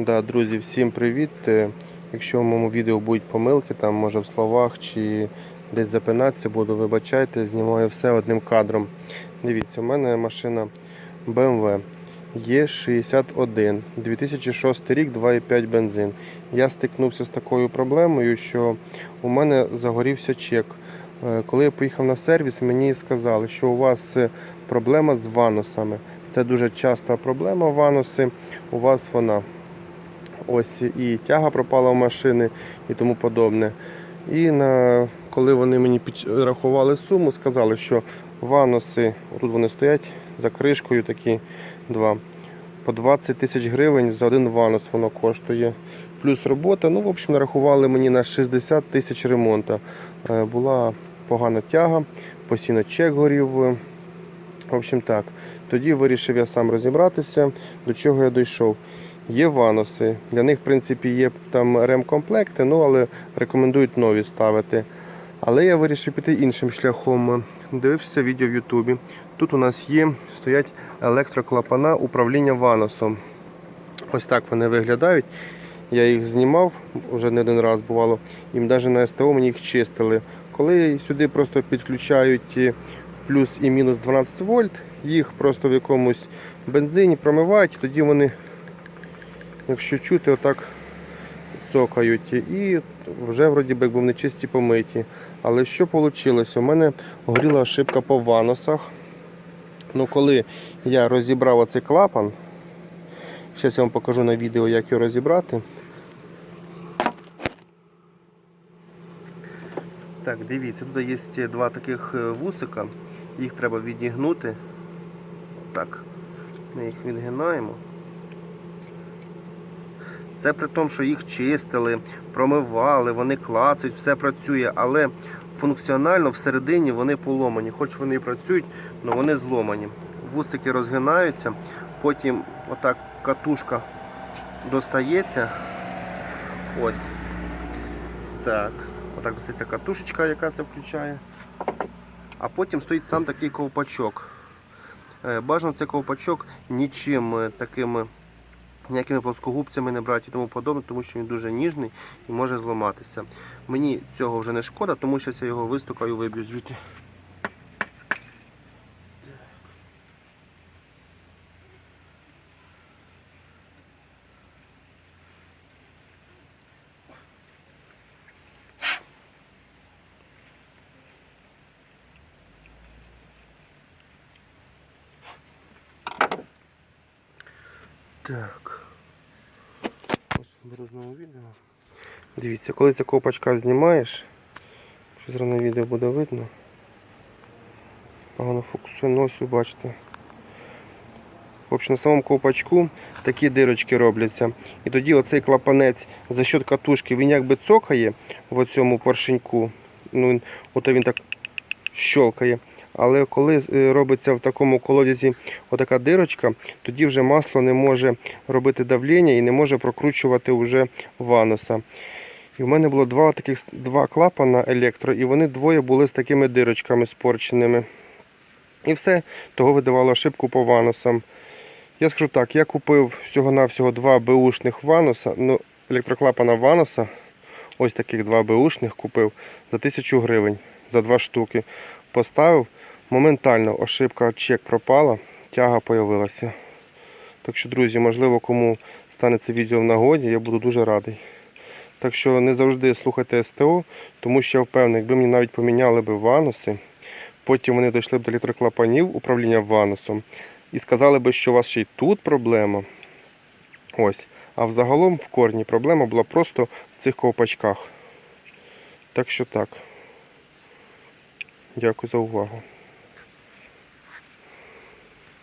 Да, друзі, всім привіт. Е, Якщо в моєму відео будуть помилки, там може в словах чи десь запинатися буду, вибачайте, знімаю все одним кадром. Дивіться, у мене машина BMW Е61, 2006 рік, 2,5 бензин. Я стикнувся з такою проблемою, що у мене загорівся чек. Е, Коли я поїхав на сервіс, мені сказали, що у вас е, проблема з ванусами. Це дуже часта проблема вануси. У вас вона ось і тяга пропала в машини і тому подобне. І на, коли вони мені підрахували суму, сказали, що вануси, тут вони стоять за кришкою такі два. По 20 тисяч гривень за один ванус воно коштує. Плюс робота. Ну, в общем, нарахували мені на 60 тисяч ремонту. Е, Була погана тяга, постійно чек горів. В общем так. Тоді вирішив я сам розібратися, до чого я дійшов. Є вануси. Для них, в принципі, є там ремкомплекти, ну але рекомендують нові ставити. Але я вирішив піти іншим шляхом. Дивився відео в Ютубі. Тут у нас є, стоять електроклапана управління ванусом. Ось так вони виглядають. Я їх знімав вже не один раз бувало. І навіть на СТО мені їх чистили. Коли сюди просто підключають плюс і мінус 12 вольт, їх просто в якомусь бензині промивають, тоді вони, якщо чути, отак цокають. І вже вроді би якби вони чисті помиті. Але що вийшло? У мене горіла ошибка по ванусах. Ну, коли я розібрав оцей клапан, зараз я вам покажу на відео, як його розібрати. Так, дивіться, тут є два таких е, вусика, їх треба відігнути. Так, ми їх відгинаємо. Це при тому, що їх чистили, промивали, вони клацають, все працює, але функціонально всередині вони поломані. Хоч вони і працюють, але вони зломані. Вусики розгинаються, потім отак катушка достається. Ось. Так. Отак достається катушечка, яка це включає. А потім стоїть сам такий ковпачок. Е, Бажано цей ковпачок нічим е, такими ніякими плоскогубцями не брати і тому подобне, тому що він дуже ніжний і може зламатися. Мені цього вже не шкода, тому що я його вистукаю, виб'ю звідти. Так. Ось відео. Дивіться, коли ця ковпачка знімаєш, що зараз на відео буде видно. Погано фокусує, ну ви бачите. В общем, на самому ковпачку такі дирочки робляться. І тоді оцей клапанець за счет катушки він якби цокає в цьому поршеньку. Ну, ото він так щолкає. Але коли е, робиться в такому колодязі отака дирочка, тоді вже масло не може робити давлення і не може прокручувати вже вануса. І в мене було два таких два клапана електро, і вони двоє були з такими дирочками спорченими. І все, того видавало ошибку по ванусам. Я скажу так, я купив всього-навсього два беушних вануса, ну, електроклапана вануса, ось таких два беушних купив за 1000 гривень за два штуки. Поставив, моментально ошибка чек пропала, тяга появилася. Так що, друзі, можливо, кому стане це відео в нагоді, я буду дуже радий. Так що не завжди слухайте СТО, тому що я впевнений, якби мені навіть поміняли би вануси, потім вони дійшли б до електроклапанів управління ванусом і сказали би, що у вас ще й тут проблема. Ось. А взагалом в корні проблема була просто в цих ковпачках. Так що так. Дякую за увагу.